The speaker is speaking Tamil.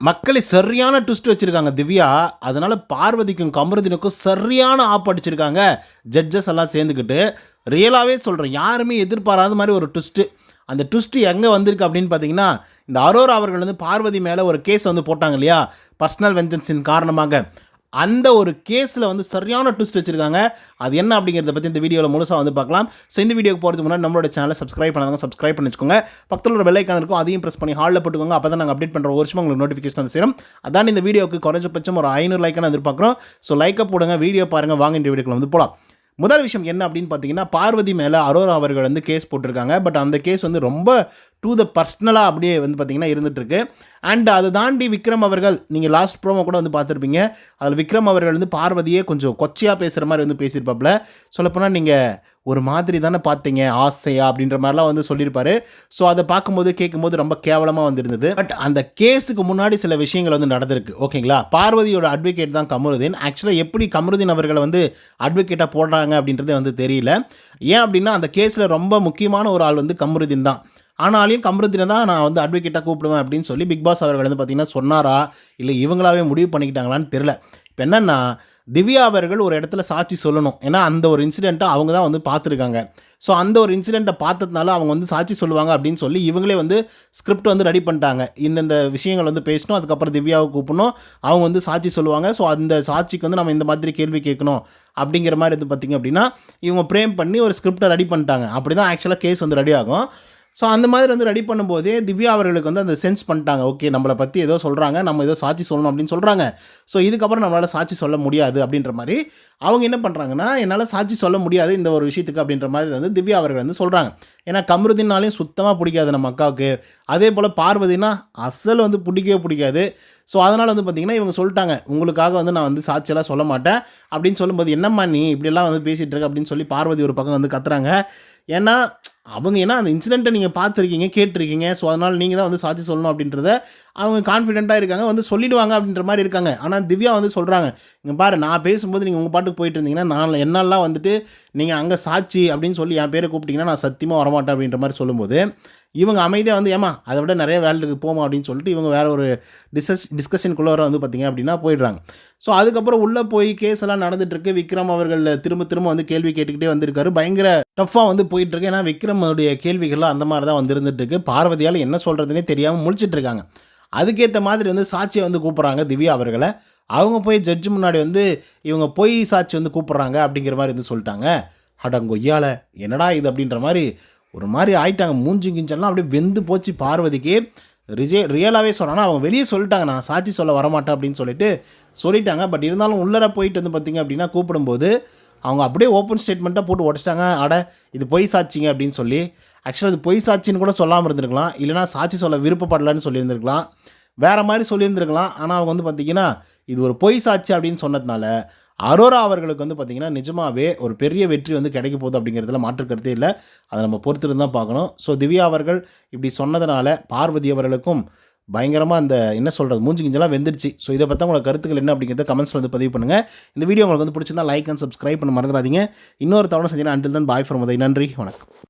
மக்களை சரியான ட்விஸ்ட் வச்சுருக்காங்க. திவ்யா அதனால் பார்வதிக்கும் கமருதினுக்கும் சரியான ஆப் அடிச்சிருக்காங்க. ஜட்ஜஸ் எல்லாம் சேர்ந்துக்கிட்டு ரியலாகவே சொல்கிறேன் யாருமே எதிர்பாராத மாதிரி ஒரு ட்விஸ்ட்டு அந்த ட்விஸ்ட்டு எங்கே வந்திருக்கு அப்படின்னு பார்த்தீங்கன்னா இந்த அரோரா அவர்கள் வந்து பார்வதி மேலே ஒரு கேஸ் வந்து போட்டாங்க இல்லையா? பர்சனல் வெஞ்சன்ஸின் காரணமாக. அந்த ஒரு கேஸில் வந்து சரியான ட்விஸ்ட் வச்சுருக்காங்க. அது என்ன அப்படிங்கிறத பற்றி இந்த வீடியோவில் முழுசாக வந்து பார்க்கலாம். ஸோ இந்த வீடியோக்கு போகிறதுக்கு முன்னாடி நம்மளோட சேனலை சப்ஸ்கிரைப் பண்ணாங்க சப்ஸ்கிரைப் பண்ணி வச்சுக்கோங்க பக்கத்தில் ஒரு பெல்லைக்கான இருக்கும் அதையும் ப்ரெஸ் பண்ணி ஹாலில் போட்டுக்கோங்க. அப்போ தான் நாங்கள் அப்டேட் பண்ணுற ஒரு வருஷம் உங்களுக்கு நோட்டிஃபிகேஷன் வந்து சேரும். அதான் இந்த வீடியோக்கு குறைஞ்சபட்சம் ஒரு ஐநூறு லைக்கான எதிர்பார்க்குறோம். ஸோ லைக்கை போடுங்க வீடியோ பாருங்கள் வாங்க இந்த வீடியோக்குள்ள வந்து போகலாம் முதல் விஷயம் என்ன அப்படின்னு பார்த்தீங்கன்னா பார்வதி மேலே அரோரா அவர்கள் வந்து கேஸ் போட்டிருக்காங்க. பட் அந்த கேஸ் வந்து ரொம்ப டு த பர்சனலாக அப்படியே வந்து பார்த்திங்கன்னா இருந்துகிட்ருக்கு அண்ட் அதை தாண்டி விக்ரம் அவர்கள் நீங்கள் லாஸ்ட் ப்ரோமோ கூட வந்து பார்த்துருப்பீங்க. அதில் விக்ரம் அவர்கள் வந்து பார்வதியே கொஞ்சம் கொச்சையாக பேசுகிற மாதிரி வந்து பேசியிருப்பாப்புல. சொல்லப்போனால் நீங்கள் ஒரு மாதிரி தானே பார்த்தீங்க ஆசையா அப்படின்ற மாதிரிலாம் வந்து சொல்லியிருப்பாரு. ஸோ அதை பார்க்கும்போது கேட்கும்போது ரொம்ப கேவலமாக வந்துருந்தது. பட் அந்த கேஸுக்கு முன்னாடி சில விஷயங்கள் வந்து நடந்திருக்கு. ஓகேங்களா? பார்வதியோட அட்வொகேட் தான் கமருதீன். ஆக்சுவலாக எப்படி கமருதீன் அவர்களை வந்து அட்வொகேட்டாக போடுறாங்க அப்படின்றது வந்து தெரியல. ஏன் அப்படின்னா அந்த கேஸில் ரொம்ப முக்கியமான ஒரு ஆள் வந்து கமருதீன் தான். ஆனாலையும் கமருதீனை தான் நான் வந்து அட்வொகேட்டாக கூப்பிடுவேன் அப்படின்னு சொல்லி பிக் பாஸ் அவர்கள் வந்து பார்த்திங்கன்னா சொன்னாரா? இல்லை இவங்களாவே முடிவு பண்ணிக்கிட்டாங்களான்னு தெரில இப்போ என்னென்னா திவ்யா அவர்கள் ஒரு இடத்துல சாட்சி சொல்லணும். ஏன்னா அந்த ஒரு இன்சிடெண்ட்டை அவங்க தான் வந்து பார்த்துருக்காங்க. ஸோ அந்த ஒரு இன்சிடெண்ட்டை பார்த்ததுனால அவங்க வந்து சாட்சி சொல்லுவாங்க அப்படின்னு சொல்லி இவங்களே வந்து ஸ்கிரிப்ட் வந்து ரெடி பண்ணிட்டாங்க. இந்தந்த விஷயங்கள் வந்து பேசணும் அதுக்கப்புறம் திவ்யாவை கூப்பிடணும். அவங்க வந்து சாட்சி சொல்லுவாங்க. ஸோ அந்த சாட்சிக்கு வந்து நம்ம இந்த மாதிரி கேள்வி கேட்கணும் அப்படிங்கிற மாதிரி வந்து பார்த்திங்க அப்படின்னா இவங்க ப்ரேம் பண்ணி ஒரு ஸ்கிரிப்டை ரெடி பண்ணிட்டாங்க. அப்படி தான் ஆக்சுவலாக கேஸ் வந்து ரெடி ஆகும். ஸோ அந்த மாதிரி வந்து ரெடி பண்ணும்போதே திவ்யா அவர்களுக்கு வந்து அந்த சென்ஸ் பண்ணிட்டாங்க. ஓகே நம்மளை பற்றி ஏதோ சொல்கிறாங்க நம்ம ஏதோ சாட்சி சொல்லணும் அப்படின்னு சொல்கிறாங்க ஸோ இதுக்கப்புறம் நம்மளால் சாட்சி சொல்ல முடியாது அப்படின்ற மாதிரி அவங்க என்ன பண்ணுறாங்கன்னா என்னால் சாட்சி சொல்ல முடியாது இந்த ஒரு விஷயத்துக்கு அப்படின்ற மாதிரி வந்து திவ்யா அவர்கள் வந்து சொல்கிறாங்க ஏன்னா கமருதினாலையும் சுத்தமாக பிடிக்காது நம்ம அக்காவுக்கு. அதே போல் பார்வதினா அசல் வந்து பிடிக்கவே பிடிக்காது. ஸோ அதனால் வந்து பார்த்திங்கன்னா இவங்க சொல்லிட்டாங்க உங்களுக்காக வந்து நான் வந்து சாட்சியெல்லாம் சொல்ல மாட்டேன். அப்படின்னு சொல்லும்போது என்னம்மா நீ இப்படிலாம் வந்து பேசிகிட்டு இருக்க? அப்படின்னு சொல்லி பார்வதி ஒரு பக்கம் வந்து கத்துறாங்க. ஏன்னா அவங்க ஏன்னா அந்த இன்சிடெண்ட்டை நீங்கள் பார்த்துருக்கீங்க கேட்டிருக்கீங்க. ஸோ அதனால் நீங்கள் தான் வந்து சாட்சி சொல்லணும் அப்படின்றத அவங்க கான்ஃபிடென்ட்டாக இருக்காங்க வந்து சொல்லிடுவாங்க அப்படின்ற மாதிரி இருக்காங்க. ஆனால் திவ்யா வந்து சொல்கிறாங்க இங்கே பாரு நான் பேசும்போது நீங்கள் உங்கள் பாட்டுக்கு போயிட்டு இருந்தீங்கன்னா நான் என்னெல்லாம் வந்துட்டு நீங்கள் அங்கே சாட்சி அப்படின்னு சொல்லி என் பேரை கூப்பிட்டிங்கன்னா நான் சத்தியமாக வரமாட்டேன் அப்படின்ற மாதிரி சொல்லும்போது இவங்க அமைதியாக வந்து ஏமா அதை விட நிறைய வேலை இருக்குது போமா அப்படின்னு சொல்லிட்டு இவங்க வேறு ஒரு டிஸ்கஸ் டிஸ்கஷனுக்குள்ளே வர வந்து பார்த்திங்க அப்படின்னா போயிடுறாங்க. ஸோ அதுக்கப்புறம் உள்ளே போய் கேஸ் எல்லாம் நடந்துட்டுருக்கு விக்ரம் அவர்கள் திரும்ப திரும்ப வந்து கேள்வி கேட்டுக்கிட்டே வந்திருக்காரு. பயங்கர டஃப்பாக வந்து போயிட்டுருக்கு ஏன்னா விக்ரமுடைய கேள்விகள்லாம் அந்த மாதிரி தான் வந்து இருந்துட்டுருக்கு பார்வதியால் என்ன சொல்கிறதுனே தெரியாமல் முடிச்சிட்ருக்காங்க அதுக்கேற்ற மாதிரி வந்து சாட்சியை வந்து கூப்பிட்றாங்க திவ்யா அவர்களை. அவங்க போய் ஜட்ஜு முன்னாடி வந்து இவங்க பொய் சாட்சி வந்து கூப்பிட்றாங்க அப்படிங்கிற மாதிரி வந்து சொல்லிட்டாங்க. அடங்கொய்யால என்னடா இது அப்படின்ற மாதிரி ஒரு மாதிரி ஆயிட்டாங்க. மூஞ்சி கிஞ்செல்லாம் அப்படியே வெந்து போச்சு பார்வதிக்கு. ரிஜே ரியலாகவே சொல்கிறாங்கன்னா அவங்க வெளியே சொல்லிட்டாங்க. நான் சாட்சி சொல்ல வரமாட்டேன் அப்படின்னு சொல்லிட்டு சொல்லிட்டாங்க. பட் இருந்தாலும் உள்ளர போயிட்டு வந்து பார்த்திங்க அப்படின்னா கூப்பிடும்போது அவங்க அப்படியே ஓப்பன் ஸ்டேட்மெண்ட்டாக போட்டு உடச்சிட்டாங்க. அட இது பொய் சாட்சிங்க அப்படின்னு சொல்லி. ஆக்சுவலாக அது பொய் சாட்சின்னு கூட சொல்லாமல் இருந்திருக்கலாம். இல்லைனா சாட்சி சொல்ல விருப்பப்படலன்னு சொல்லியிருந்திருக்கலாம். வேறு மாதிரி சொல்லியிருந்திருக்கலாம். ஆனால் அவங்க வந்து பார்த்திங்கன்னா இது ஒரு பொய் சாட்சி அப்படின்னு சொன்னதுனால அரோரா அவர்களுக்கு வந்து பார்த்திங்கன்னா நிஜமாகவே ஒரு பெரிய வெற்றி வந்து கிடைக்க போகுது அப்படிங்கிறதுல மாற்றுக்கருத்தே இல்லை. அதை நம்ம பொறுத்திருந்து தான் பார்க்கணும். ஸோ திவ்யா அவர்கள் இப்படி சொன்னதுனால பார்வதி அவர்களுக்கும் பயங்கரமாக அந்த என்ன சொல்கிறது மூஞ்சி கிஞ்செல்லாம் வெந்துருச்சு ஸோ இதை பற்றி உங்களோட கருத்துக்கள் என்ன அப்படிங்கிறத கமெண்ட்ஸில் வந்து பதிவு பண்ணுங்கள் இந்த வீடியோ உங்களுக்கு வந்து பிடிச்சிருந்தா லைக் அண்ட் சப்ஸ்கிரைப் பண்ண மறந்துடாதீங்க. இன்னொரு தவணை செஞ்சீங்கன்னா அண்டில் தான் பாய் ஃபார் மதை நன்றி வணக்கம்.